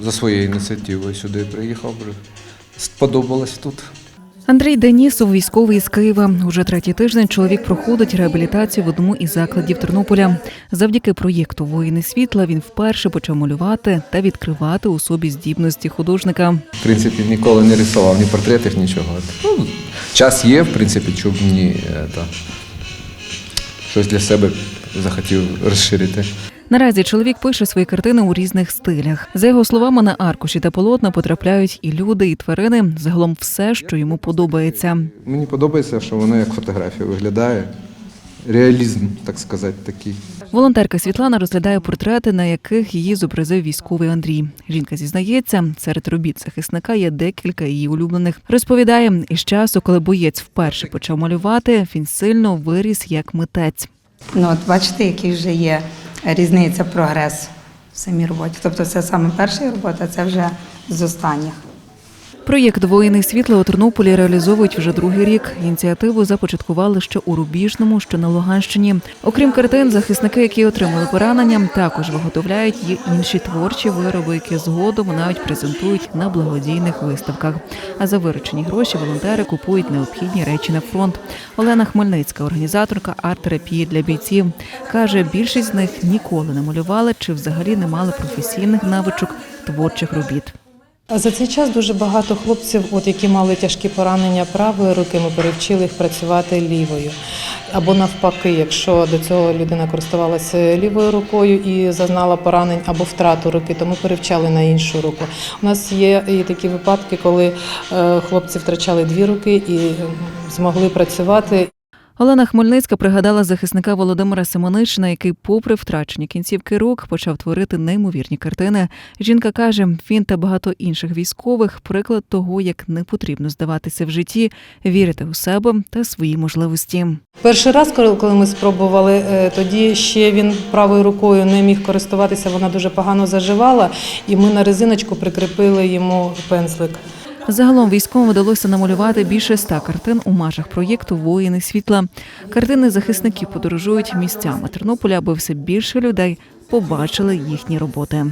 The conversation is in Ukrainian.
за своєю ініціативою сюди приїхав. Сподобалось тут. Андрій Денісов, військовий з Києва. Уже третій тиждень чоловік проходить реабілітацію в одному із закладів Тернополя. Завдяки проєкту Воїни світла він вперше почав малювати та відкривати у собі здібності художника. В принципі, ніколи не рисував ні портретів, нічого. Ну, час є, в принципі, щоб мені е, та, щось для себе захотів розширити. Наразі чоловік пише свої картини у різних стилях. За його словами, на аркуші та полотна потрапляють і люди, і тварини. Загалом все, що йому подобається. Мені подобається, що воно як фотографія виглядає. Реалізм, так сказати, такий. Волонтерка Світлана розглядає портрети, на яких її зобразив військовий Андрій. Жінка зізнається, серед робіт захисника є декілька її улюблених. Розповідає, із часу, коли боєць вперше почав малювати, він сильно виріс як митець. Ну, от бачите, який вже є різниця, прогрес в самій роботі. Тобто це саме перша робота, це вже з останніх. Проєкт Воїни світла у Тернополі реалізовують вже другий рік. Ініціативу започаткували ще у Рубіжному, що на Луганщині. Окрім картин, захисники, які отримали поранення, також виготовляють і інші творчі вироби, які згодом навіть презентують на благодійних виставках. А за виручені гроші волонтери купують необхідні речі на фронт. Олена Хмельницька, організаторка арт-терапії для бійців, каже, більшість з них ніколи не малювали чи взагалі не мали професійних навичок творчих робіт. За цей час дуже багато хлопців, от які мали тяжкі поранення правої руки, ми перевчили їх працювати лівою. Або навпаки, якщо до цього людина користувалася лівою рукою і зазнала поранень або втрату руки, то ми перевчали на іншу руку. У нас є і такі випадки, коли е, хлопці втрачали дві руки і змогли працювати. Олена Хмельницька пригадала захисника Володимира Симонишина, який, попри втрачені кінцівки рук, почав творити неймовірні картини. Жінка каже, він та багато інших військових приклад того, як не потрібно здаватися в житті, вірити у себе та свої можливості. Перший раз, коли коли ми спробували, е, тоді ще він правою рукою не міг користуватися, вона дуже погано заживала, і ми на резиночку прикріпили йому пензлик. Загалом військовим вдалося намалювати більше ста картин у межах проєкту Воїни світла. Картини захисників подорожують місцями Тернополя, аби все більше людей побачили їхні роботи.